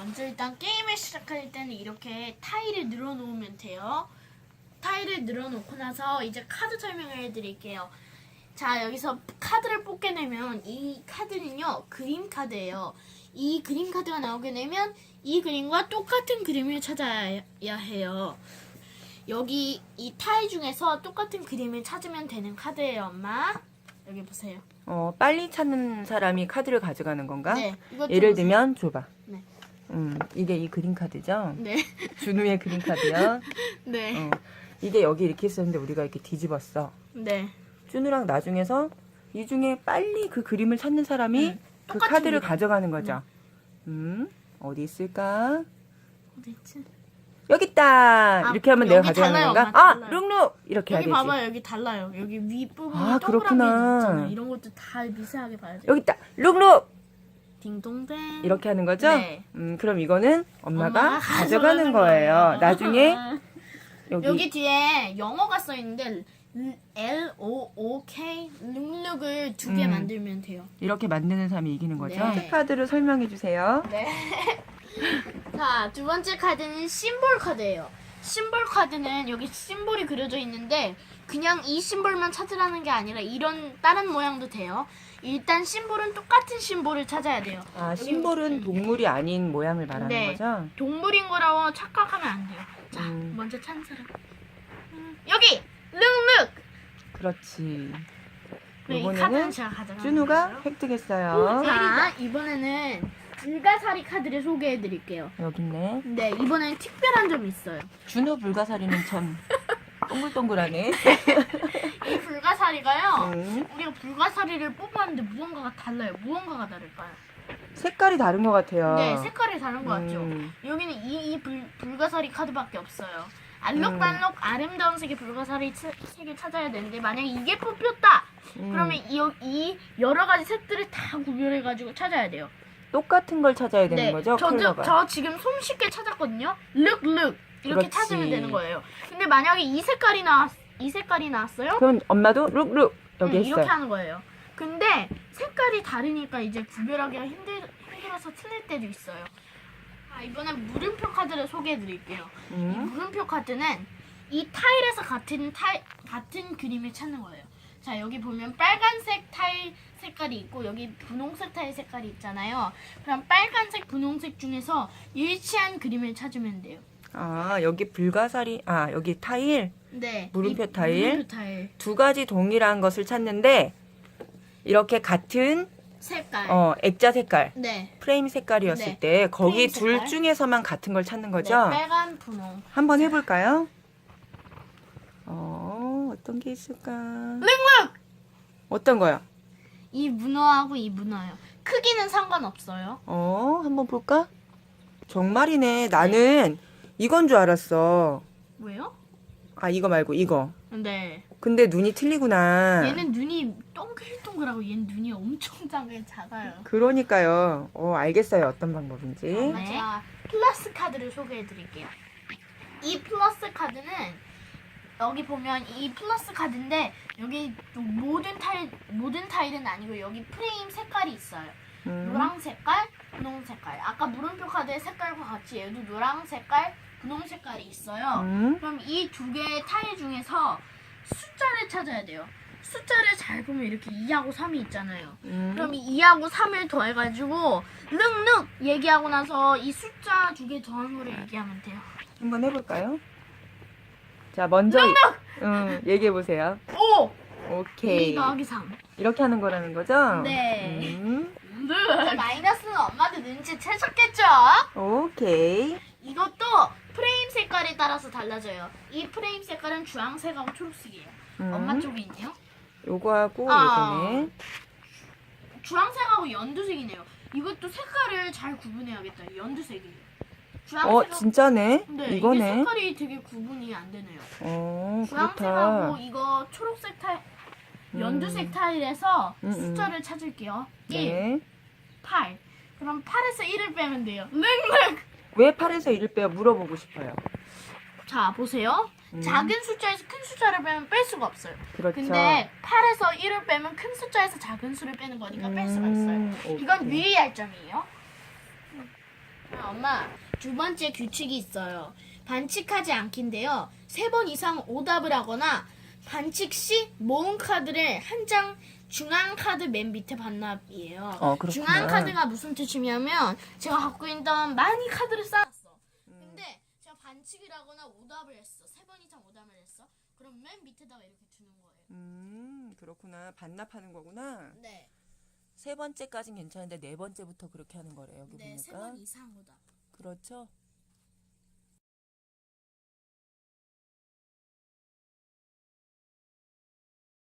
먼저 일단 게임을 시작할 때는 이렇게 타일을 늘어놓으면 돼요. 타일을 늘어놓고 나서 이제 카드 설명을 해드릴게요. 자 여기서 카드를 뽑게 되면 이 카드는요 그림 카드예요. 이 그림 카드가 나오게 되면 이 그림과 똑같은 그림을 찾아야 해요. 여기 이 타일 중에서 똑같은 그림을 찾으면 되는 카드예요, 엄마. 여기 보세요. 어, 빨리 찾는 사람이 카드를 가져가는 건가? 네, 이것 예를 좀 들면 줘봐. 네. 음, 이게 이 그림 카드죠? 네, 준우의 그림 카드요. 네, 어, 이게 여기 이렇게 있었는데 우리가 이렇게 뒤집었어. 네. 준우랑 나중에서 이 중에 빨리 그 그림을 찾는 사람이 음, 그 똑같은 카드를 그림. 가져가는 거죠. 음, 어디 있을까? 어디 있지? 여기 있다. 아, 이렇게 하면 내가 여기 가져가는 달라요, 건가? 엄마, 아, 달라요. 룩룩 이렇게 해야 여기 되지. 봐봐요, 여기 달라요. 여기 위 부분이 아, 그렇구나. 있잖아요. 이런 것도 다 미세하게 봐야 돼요. 여기 있다. 룩룩 딩동댕. 이렇게 하는 거죠? 네. 음, 그럼 이거는 엄마가, 엄마가 가져가는 가져가는 거예요. 거예요. 나중에 여기, 여기 뒤에 영어가 써 있는데 L O O K 룩룩을 두 개 음. 만들면 돼요. 이렇게 만드는 사람이 이기는 거죠? 네. 카드를 설명해 주세요. 네. 자, 두 번째 카드는 심볼 카드예요. 심볼 카드는 여기 심볼이 그려져 있는데 그냥 이 심볼만 찾으라는 게 아니라 이런 다른 모양도 돼요. 일단 심볼은 똑같은 심볼을 찾아야 돼요. 아, 심볼은 동물이 아닌 모양을 말하는 네. 거죠? 동물인 거라고 착각하면 안 돼요. 자, 음. 먼저 찾는 사람. 음, 여기 룩룩. 그렇지. 네, 이 이번에는 카드는 제가 가져가. 준우가 획득했어요. 자, 이번에는 불가사리 카드를 소개해 드릴게요. 여기 있네. 네, 이번엔 특별한 점이 있어요. 준우 불가사리는 참 동글동글하네. 이 불가사리가요. 음. 우리가 불가사리를 뽑았는데 무언가가 달라요. 무언가가 다를까요? 색깔이 다른 것 같아요. 네, 색깔이 다른 것 같죠. 음. 여기는 이, 이 불, 불가사리 카드밖에 없어요. 알록달록 아름다운 색의 불가사리 차- 색을 찾아야 되는데 만약에 이게 뽑혔다. 음. 그러면 이, 이 여러 가지 색들을 다 구별해가지고 찾아야 돼요. 똑같은 걸 찾아야 되는 네, 거죠? 저, 컬러가. 저 지금 손쉽게 찾았거든요. 룩, 룩 이렇게 그렇지. 찾으면 되는 거예요. 근데 만약에 이 색깔이 나왔, 이 색깔이 나왔어요? 그럼 엄마도 룩룩 여기 응, 했어요. 이렇게 하는 거예요. 근데 색깔이 다르니까 이제 구별하기가 힘들, 힘들어서 틀릴 때도 있어요. 아, 이번엔 물음표 카드를 소개해 드릴게요. 이 음. 물음표 카드는 이 타일에서 같은 타일, 같은 그림을 찾는 거예요. 자, 여기 보면 빨간색 타일 색깔이 있고 여기 분홍색 타일 색깔이 있잖아요. 그럼 빨간색, 분홍색 중에서 일치한 그림을 찾으면 돼요. 아 여기 불가사리 아 여기 타일 네. 물음표 이 타일? 물음표 타일 두 가지 동일한 것을 찾는데 이렇게 같은 색깔. 어 액자 색깔 네. 프레임 색깔이었을 네. 때 거기 프레임 둘 색깔. 중에서만 같은 걸 찾는 네, 거죠? 빨간, 분홍. 한번 해볼까요? 어 어떤 게 있을까? 룩룩! 어떤 거요? 이 문어하고 이 문어요. 크기는 상관없어요. 어 한번 볼까? 정말이네. 나는 이건 줄 알았어. 왜요? 아 이거 말고 이거. 네. 근데 눈이 틀리구나. 얘는 눈이 동글동글하고 얘는 눈이 엄청 작아요. 작아요. 그러니까요. 어 알겠어요. 어떤 방법인지. 네. 제가 플러스 카드를 소개해 드릴게요. 이 플러스 카드는 여기 보면 이 플러스 카드인데 여기 모든 타일 모든 타일은 아니고 여기 프레임 색깔이 있어요. 음. 노랑 색깔, 분홍 색깔. 아까 물음표 카드의 색깔과 같이 얘도 노랑 색깔, 분홍 색깔이 있어요. 음. 그럼 이 두 개의 타일 중에서 숫자를 찾아야 돼요. 숫자를 잘 보면 이렇게 2하고 3이 있잖아요. 음. 그럼 이 2하고 3을 더해가지고 릉릉 얘기하고 나서 이 숫자 두 개 더한 거를 얘기하면 돼요. 한번 해볼까요? 자 먼저 음, 얘기해 보세요. 5! 오케이. 2 더하기 3. 이렇게 하는 거라는 거죠? 네. 음. 마이너스는 엄마도 눈치 채셨겠죠? 오케이. 이것도 프레임 색깔에 따라서 달라져요. 이 프레임 색깔은 주황색하고 초록색이에요. 음. 엄마 쪽에 있네요. 요거하고 아. 요거네. 주황색하고 연두색이네요. 이것도 색깔을 잘 구분해야겠다. 연두색이에요. 어 진짜네. 네, 이게 이거네. 색깔이 되게 구분이 안 되네요. 어 주황색하고. 이거 초록색 타일, 음. 연두색 타일에서 음, 음. 숫자를 찾을게요. 1, 네. 8. 그럼 8에서 1을 빼면 돼요. 릉릉! 왜 8에서 1을 빼요? 물어보고 싶어요. 자, 보세요. 음. 작은 숫자에서 큰 숫자를 빼면 뺄 수가 없어요. 그렇죠. 근데 8에서 1을 빼면 큰 숫자에서 작은 수를 빼는 거니까 뺄 수가 있어요. 음, 이건 오케이. 유의할 점이에요. 아, 엄마, 두 번째 규칙이 있어요. 반칙하지 않기인데요. 세 번 이상 오답을 하거나 반칙 시 모은 카드를 한 장 중앙 카드 맨 밑에 반납이에요. 어, 그렇구나. 중앙 카드가 무슨 뜻이냐면 제가 갖고 있던 많이 카드를 쌓았어. 근데 제가 반칙을 하거나 오답을 했어. 세 번 이상 오답을 했어. 그럼 맨 밑에다가 이렇게 두는 거예요. 음, 그렇구나. 반납하는 거구나. 네. 세 번째까진 괜찮은데 네 번째부터 그렇게 하는 거래. 여기 네, 세 보니까. 번 이상 오답. 그렇죠.